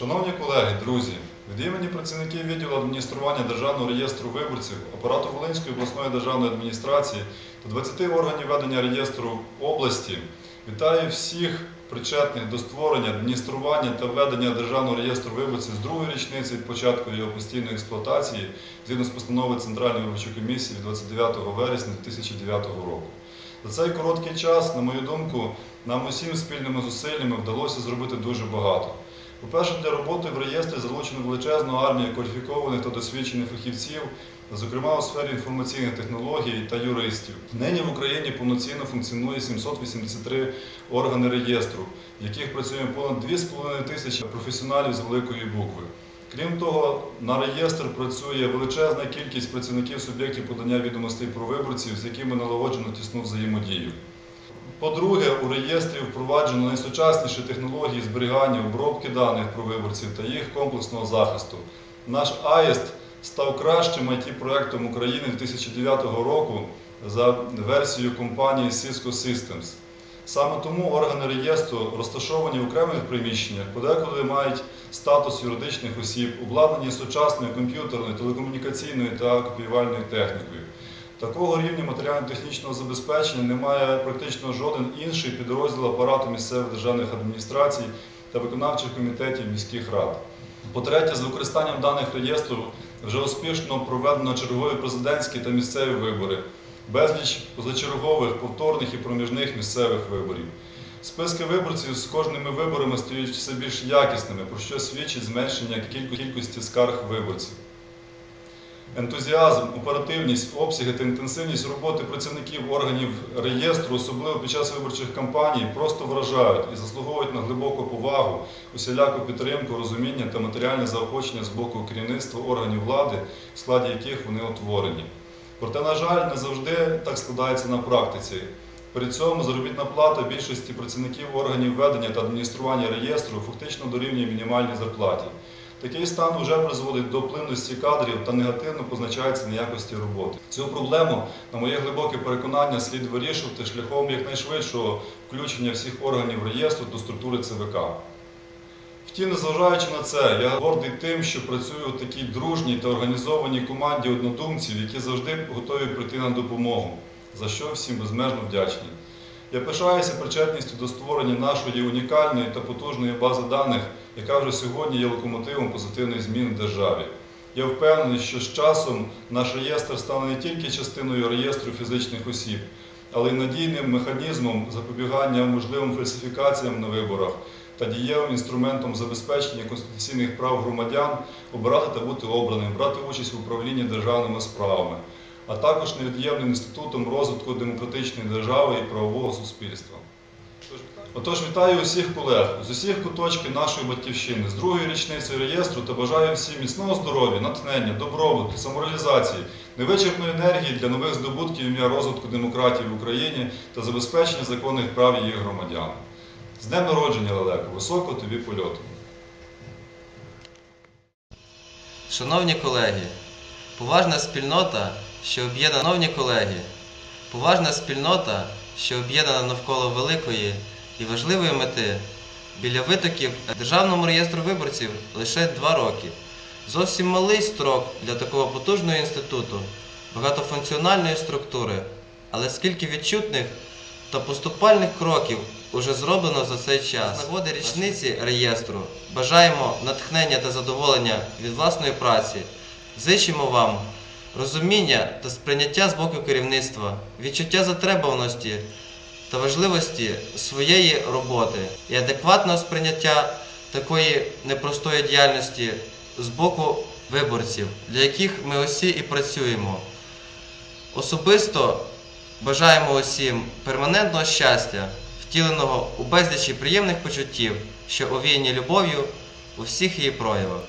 Шановні колеги, друзі, від імені працівників відділу адміністрування Державного реєстру виборців, апарату Волинської обласної державної адміністрації та 20 органів ведення реєстру області вітаю всіх причетних до створення, адміністрування та ведення Державного реєстру виборців з другої річниці від початку його постійної експлуатації згідно з постанови Центральної виборчої комісії від 29 вересня 2009 року. За цей короткий час, на мою думку, нам усім спільними зусиллями вдалося зробити дуже багато. По-перше, для роботи в реєстрі залучено величезну армію кваліфікованих та досвідчених фахівців, зокрема у сфері інформаційних технологій та юристів. Нині в Україні повноцінно функціонує 783 органи реєстру, в яких працює понад 2,5 тисячі професіоналів з великої букви. Крім того, на реєстр працює величезна кількість працівників суб'єктів подання відомостей про виборців, з якими налагоджено тісну взаємодію. По-друге, у реєстрі впроваджено найсучасніші технології зберігання, обробки даних про виборців та їх комплексного захисту. Наш АЄСТ став кращим it проектом України 2009 року за версією компанії Cisco Systems. Саме тому органи реєстру розташовані в окремих приміщеннях, подекуди мають статус юридичних осіб, обладнані сучасною комп'ютерною, телекомунікаційною та копіювальною технікою. Такого рівня матеріально-технічного забезпечення не має практично жоден інший підрозділ апарату місцевих державних адміністрацій та виконавчих комітетів міських рад. По-третє, з використанням даних реєстру вже успішно проведено чергові президентські та місцеві вибори, безліч позачергових, повторних і проміжних місцевих виборів. Списки виборців з кожними виборами стають все більш якісними, про що свідчить зменшення кіль- кількості скарг виборців. Ентузіазм, оперативність, обсяги та інтенсивність роботи працівників органів реєстру, особливо під час виборчих кампаній, просто вражають і заслуговують на глибоку повагу, усіляку підтримку, розуміння та матеріальне заохочення з боку керівництва органів влади, в складі яких вони утворені. Проте, на жаль, не завжди так складається на практиці. При цьому заробітна плата більшості працівників органів ведення та адміністрування реєстру фактично дорівнює мінімальній зарплаті. Такий стан вже призводить до плинності кадрів та негативно позначається на якості роботи. Цю проблему, на моє глибоке переконання, слід вирішувати шляхом якнайшвидшого включення всіх органів реєстру до структури ЦВК. Втім, незважаючи на це, я гордий тим, що працюю у такій дружній та організованій команді однодумців, які завжди готові прийти на допомогу, за що всім безмежно вдячний. Я пишаюся причетністю до створення нашої унікальної та потужної бази даних, яка вже сьогодні є локомотивом позитивних змін в державі. Я впевнений, що з часом наш реєстр стане не тільки частиною реєстру фізичних осіб, але й надійним механізмом запобігання можливим фальсифікаціям на виборах та дієвим інструментом забезпечення конституційних прав громадян обирати та бути обраним, брати участь в управлінні державними справами, а також невід'ємним інститутом розвитку демократичної держави і правового суспільства. Отож, вітаю усіх колег з усіх куточків нашої батьківщини, з другої річниці реєстру та бажаю всім міцного здоров'я, натхнення, добробуту, самореалізації, невичерпної енергії для нових здобутків ім'я розвитку демократії в Україні та забезпечення законних прав її громадян. З днем народження, Лелеко, високо тобі польоту. Шановні колеги, поважна спільнота, що об'єднана, шановні колеги, поважна спільнота, що об'єднана навколо великої і важливої мети, біля витоків Державному реєстру виборців лише два роки. Зовсім малий строк для такого потужного інституту, багатофункціональної структури, але скільки відчутних та поступальних кроків уже зроблено за цей час. З нагоди річниці реєстру бажаємо натхнення та задоволення від власної праці. Зичимо вам розуміння та сприйняття з боку керівництва, відчуття затребуваності та важливості своєї роботи і адекватного сприйняття такої непростої діяльності з боку виборців, для яких ми усі і працюємо. Особисто бажаємо усім перманентного щастя, втіленого у безлічі приємних почуттів, що овіяні любов'ю у всіх її проявах.